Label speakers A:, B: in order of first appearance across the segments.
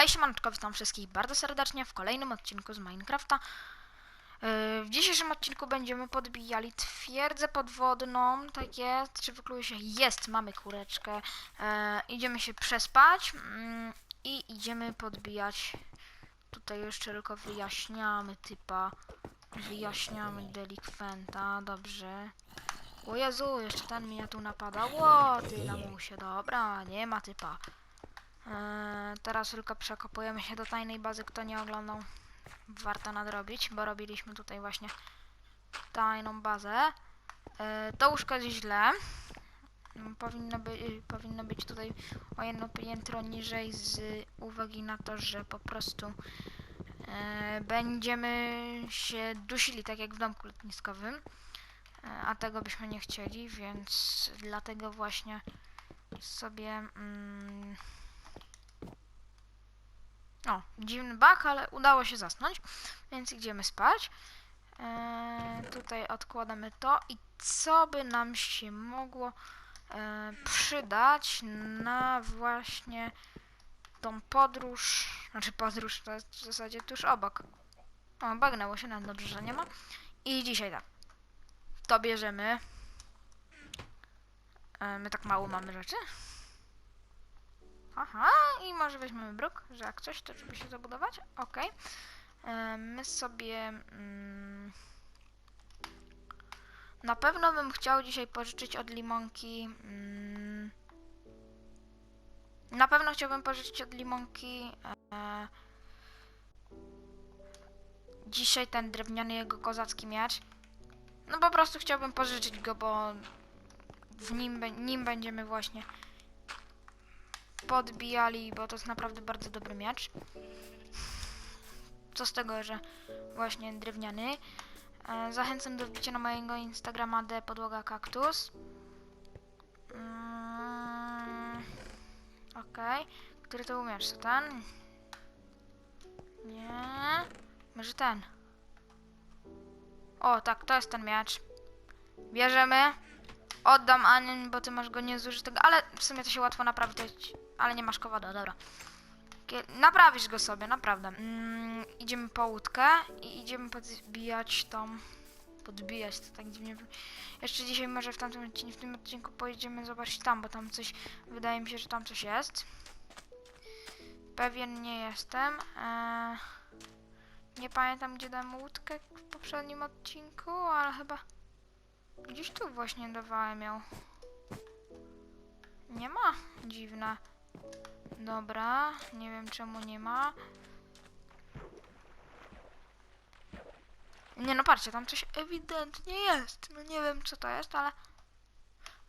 A: Hej siemaneczko, witam wszystkich bardzo serdecznie w kolejnym odcinku z Minecrafta. Yy, W dzisiejszym odcinku będziemy podbijali twierdzę podwodną, tak jest, czy wykluje się? Jest, mamy kureczkę. Yy, Idziemy się przespać mm, i idziemy podbijać. Tutaj jeszcze tylko wyjaśniamy typa, wyjaśniamy delikwenta, dobrze. O Jezu, jeszcze ten mnie tu napada. Ło, ty lamusie, dobra, nie ma typa. Eee, teraz tylko przekopujemy się do tajnej bazy, kto nie oglądał. Warto nadrobić, bo robiliśmy tutaj właśnie tajną bazę. Eee, to łóżko jest źle. Powinno, by, y, powinno być tutaj o jedno piętro niżej z uwagi na to, że po prostu e, będziemy się dusili tak jak w domku letniskowym. E, a tego byśmy nie chcieli, więc dlatego właśnie sobie mm, o, dziwny bug, ale udało się zasnąć, więc idziemy spać. Eee, tutaj odkładamy to i co by nam się mogło e, przydać na właśnie tą podróż, znaczy podróż to jest w zasadzie tuż obok. O, bagnęło się nam dobrze, że nie ma. I dzisiaj tak, to bierzemy. E, my tak mało mamy rzeczy. Aha, i może weźmiemy bruk, że jak coś, to żeby się zabudować. Ok. My sobie... Mm, na pewno bym chciał dzisiaj pożyczyć od limonki... Mm, na pewno chciałbym pożyczyć od limonki... E, dzisiaj ten drewniany jego kozacki miecz. No po prostu chciałbym pożyczyć go, bo w nim, nim będziemy właśnie podbijali, bo to jest naprawdę bardzo dobry miecz. Co z tego, że właśnie drewniany. E, zachęcam do wbicia na mojego Instagrama d podłoga kaktus. Mm, Okej. Który to? To ten? Nie. Może ten. O, tak, to jest ten miecz. Bierzemy. Oddam Anin, bo ty masz go niezużytego, ale w sumie to się łatwo naprawić, ale nie masz kowada, dobra. Naprawisz go sobie, naprawdę. Mm, idziemy po łódkę i idziemy podbijać tą... Podbijać, to tak dziwnie... Jeszcze dzisiaj może w tamtym odcinku, w tym odcinku pojedziemy zobaczyć tam, bo tam coś... Wydaje mi się, że tam coś jest. Pewien nie jestem. Eee, nie pamiętam, gdzie dałem łódkę w poprzednim odcinku, ale chyba... Gdzieś tu właśnie dawałem ją. Nie ma? Dziwne. Dobra, nie wiem czemu nie ma. Nie no, patrzcie, tam coś ewidentnie jest. No nie wiem co to jest, ale...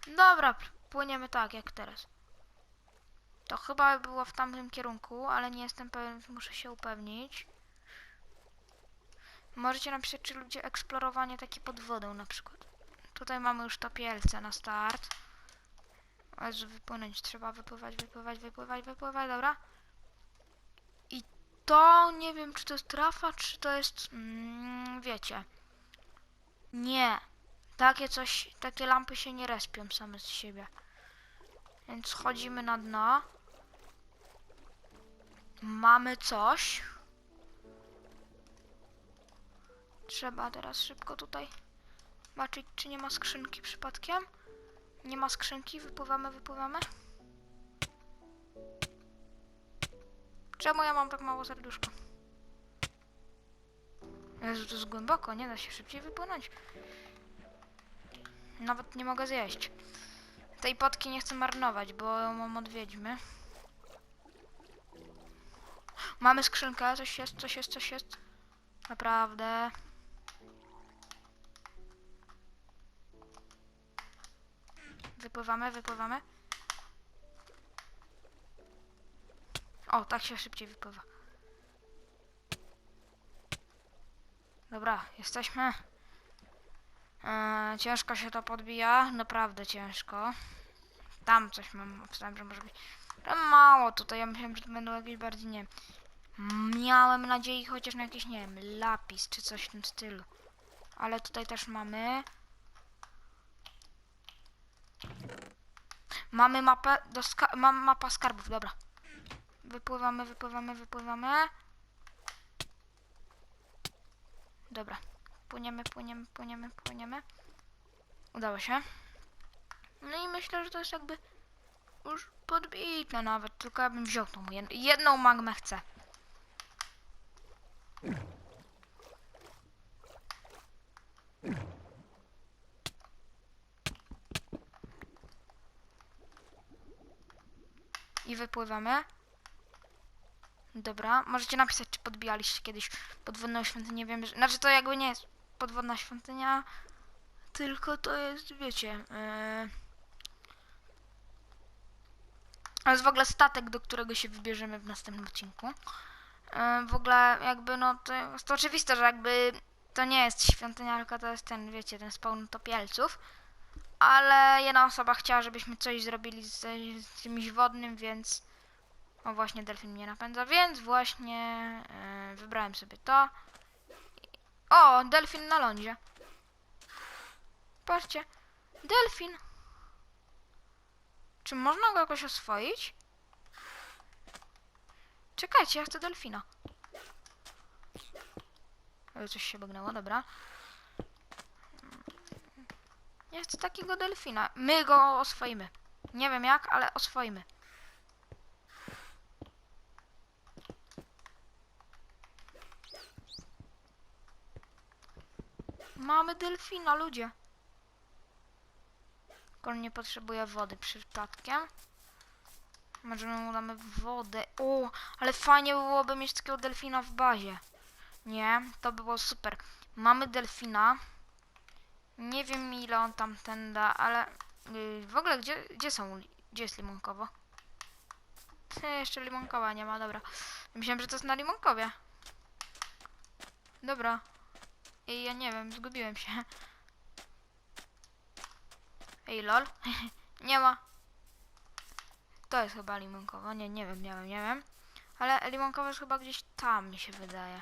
A: Dobra, płyniemy tak jak teraz. To chyba było w tamtym kierunku, ale nie jestem pewien, muszę się upewnić. Możecie napisać, czy ludzie eksplorowanie takie pod wodą na przykład. Tutaj mamy już topielce na start. O Jezu, wypłynąć trzeba, wypływać, wypływać, wypływać, wypływać, dobra. I to nie wiem, czy to jest trafa, czy to jest, mm, wiecie. Nie. Takie coś, takie lampy się nie respią same z siebie. Więc schodzimy na dno. Mamy coś. Trzeba teraz szybko tutaj zobaczyć, czy nie ma skrzynki przypadkiem. Nie ma skrzynki, wypływamy, wypływamy. Czemu ja mam tak mało serduszka? Jezu, to jest głęboko, nie da się szybciej wypłynąć. Nawet nie mogę zjeść. Tej potki nie chcę marnować, bo ją mam od wiedźmy. Mamy skrzynkę, coś jest, coś jest, coś jest. Naprawdę. Wypływamy, wypływamy. O, tak się szybciej wypływa. Dobra, jesteśmy. Eee, ciężko się to podbija, naprawdę ciężko. Tam coś mam, obstałem, że może być. Mało tutaj, ja myślałem, że to będą jakieś bardziej, nie. Miałem nadzieję chociaż na jakiś, nie wiem, lapis czy coś w tym stylu. Ale tutaj też mamy. Mamy mapę do ska- mam mapa skarbów, dobra. Wypływamy, wypływamy, wypływamy. Dobra. Płyniemy, płyniemy, płyniemy, płyniemy. Udało się. No i myślę, że to jest jakby już podbite nawet, tylko ja bym wziął tą jed jedną magmę chcę. I wypływamy. Dobra, możecie napisać, czy podbijaliście kiedyś podwodną świątynię. Wiem, że... Znaczy to jakby nie jest podwodna świątynia, tylko to jest, wiecie... Yy... To jest w ogóle statek, do którego się wybierzemy w następnym odcinku. Yy, w ogóle jakby, no to jest to oczywiste, że jakby to nie jest świątynia, tylko to jest ten, wiecie, ten spawn topielców. Ale jedna osoba chciała, żebyśmy coś zrobili z, z czymś wodnym, więc... O, właśnie delfin mnie napędza, więc właśnie yy, wybrałem sobie to. O, delfin na lądzie. Patrzcie, delfin. Czy można go jakoś oswoić? Czekajcie, ja chcę delfina. Coś się bagnęło, dobra. Ja chcę takiego delfina. My go oswoimy. Nie wiem jak, ale oswoimy. Mamy delfina, ludzie. Tylko on nie potrzebuje wody przypadkiem. Może mu damy wodę. O, ale fajnie byłoby mieć takiego delfina w bazie. Nie, to by było super. Mamy delfina. Nie wiem ile on tam ten da, ale... Yy, w ogóle gdzie, gdzie są... Gdzie jest limonkowo? Ty, jeszcze limonkowa nie ma, dobra. Myślałem, że to jest na limonkowie. Dobra. Ej, ja nie wiem, zgubiłem się. Ej, lol. nie ma. To jest chyba limonkowa. Nie, nie wiem, nie wiem, nie wiem. Ale limonkowa jest chyba gdzieś tam, mi się wydaje.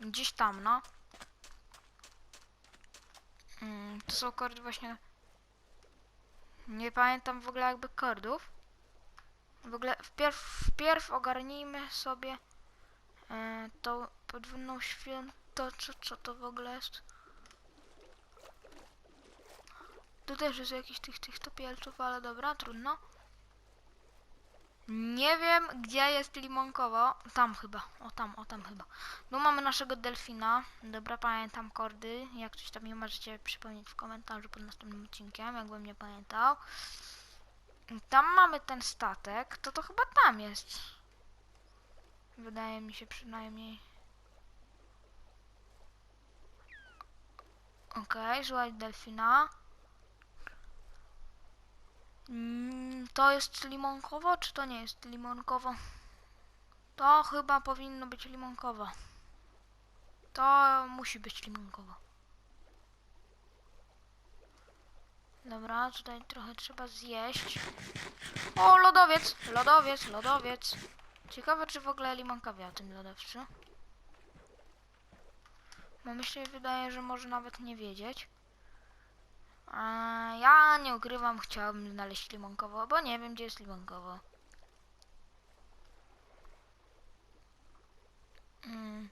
A: Gdzieś tam, no. Mm, to są kordy właśnie... Nie pamiętam w ogóle jakby kordów. W ogóle wpierw, wpierw ogarnijmy sobie e, tą podwójną święto... Co, co to w ogóle jest? Tu też jest jakiś tych, tych topielców, ale dobra, trudno. Nie wiem, gdzie jest limonkowo. Tam chyba, o tam, o tam chyba. No mamy naszego delfina. Dobra, pamiętam kordy. Jak coś tam mi możecie przypomnieć w komentarzu pod następnym odcinkiem, jakbym nie pamiętał. Tam mamy ten statek, to to chyba tam jest. Wydaje mi się przynajmniej. Okej, okay, delfina. Mm, to jest limonkowo, czy to nie jest limonkowo? To chyba powinno być limonkowo. To musi być limonkowo. Dobra, tutaj trochę trzeba zjeść. O, lodowiec! Lodowiec, lodowiec. Ciekawe, czy w ogóle limonka wie o tym lodowcu. Bo mi się wydaje, że może nawet nie wiedzieć. Ja nie ukrywam, chciałabym znaleźć limonkowo, bo nie wiem, gdzie jest limonkowo. Mm.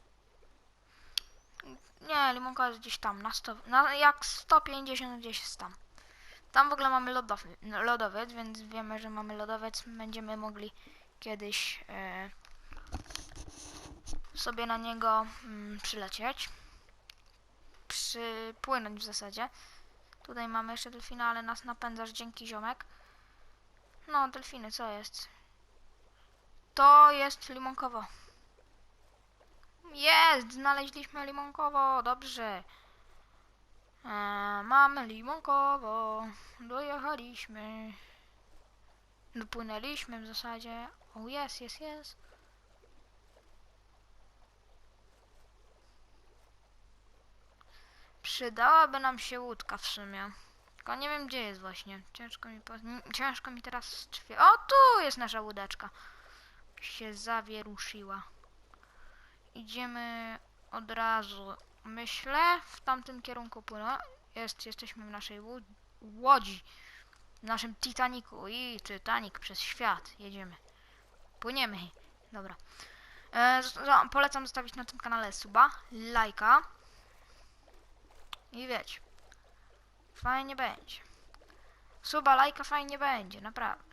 A: Nie, limonka jest gdzieś tam, na 100, na, jak 150 gdzieś jest tam. Tam w ogóle mamy lodow, lodowiec, więc wiemy, że mamy lodowiec. Będziemy mogli kiedyś e, sobie na niego mm, przylecieć. Przypłynąć w zasadzie. Tutaj mamy jeszcze delfina, ale nas napędzasz dzięki ziomek. No, delfiny, co jest? To jest limonkowo. Jest! Znaleźliśmy limonkowo, dobrze. Eee, mamy limonkowo. Dojechaliśmy. Dopłynęliśmy w zasadzie. O, jest, jest, jest. Przydałaby nam się łódka w sumie. Tylko nie wiem gdzie jest właśnie. Ciężko mi, po... ciężko mi teraz. O, tu jest nasza łódeczka. Się zawieruszyła. Idziemy od razu. Myślę w tamtym kierunku płynę. Jest, jesteśmy w naszej łodzi. w naszym Titaniku i Titanic przez świat. Jedziemy. Płyniemy. Dobra. E, polecam zostawić na tym kanale suba, lajka. I wiecie. Fajnie będzie. Suba, lajka fajnie będzie, naprawdę.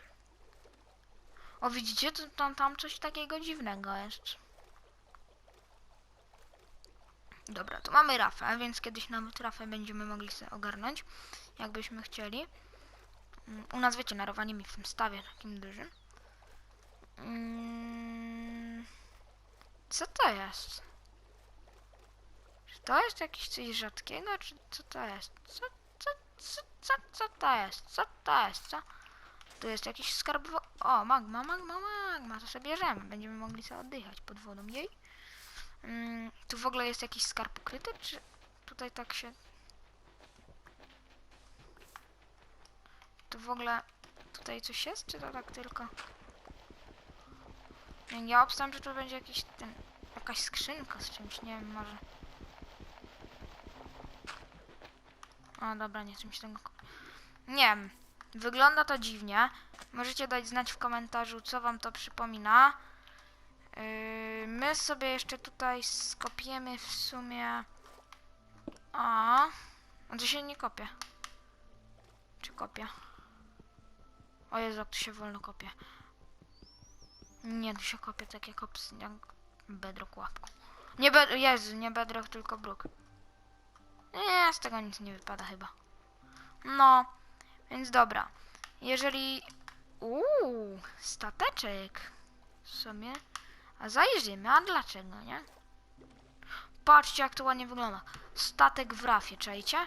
A: O, widzicie? To, tam, tam coś takiego dziwnego jest. Dobra, tu mamy rafę, więc kiedyś nawet rafę będziemy mogli sobie ogarnąć, jakbyśmy chcieli. Mm, U nas, wiecie, narowanie mi w tym stawie takim dużym. Mm, Co to jest? To jest jakieś coś rzadkiego, czy co to jest? Co, co, co, co, co to jest? Co to jest? Co? Tu jest jakiś skarb... O, magma, magma, magma, to sobie bierzemy. Będziemy mogli sobie oddychać pod wodą jej. Mm, tu w ogóle jest jakiś skarb ukryty, czy tutaj tak się... Tu w ogóle tutaj coś jest, czy to tak tylko... Ja obstałem, że tu będzie jakiś ten... Jakaś skrzynka z czymś, nie wiem, może... O, dobra, nie chcę mi się tego... Nie wiem, wygląda to dziwnie. Możecie dać znać w komentarzu, co wam to przypomina. Yy, my sobie jeszcze tutaj skopiemy w sumie... A, a to się nie kopie. Czy kopie? O Jezu, jak tu się wolno kopie. Nie, tu się kopie tak jak, jak bedrock łapką. Nie bed... Jezu, nie bedrock, tylko bruk. Nie, z tego nic nie wypada chyba. No, więc dobra. Jeżeli... Uuu, stateczek. W sumie. A zajrzymy, a dlaczego, nie? Patrzcie, jak to ładnie wygląda. Statek w rafie, czajcie?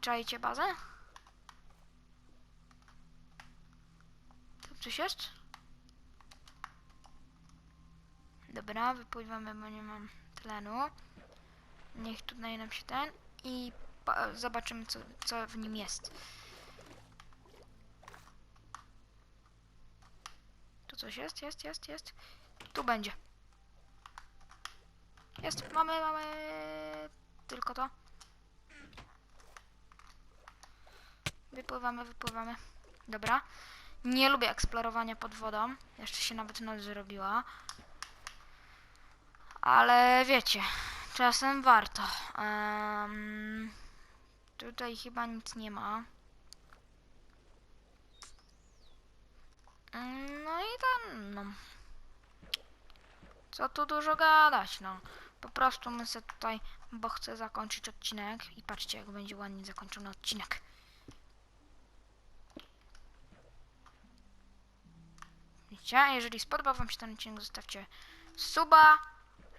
A: Czajcie bazę? Tu coś jest? Dobra, wypływamy, bo nie mam tlenu. Niech tutaj nam się ten i zobaczymy, co, co w nim jest. Tu coś jest, jest, jest, jest. Tu będzie. Jest, mamy, mamy. Tylko to. Wypływamy, wypływamy. Dobra. Nie lubię eksplorowania pod wodą. Jeszcze się nawet noc zrobiła. Ale wiecie, czasem warto. Em, tutaj chyba nic nie ma. No i tam, no. Co tu dużo gadać, no. Po prostu my sobie tutaj, bo chcę zakończyć odcinek i patrzcie, jak będzie ładnie zakończony odcinek. Widzicie? Jeżeli spodobał wam się ten odcinek, zostawcie suba,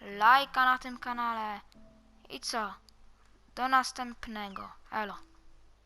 A: lajka na tym kanale i co? Do następnego. Elo.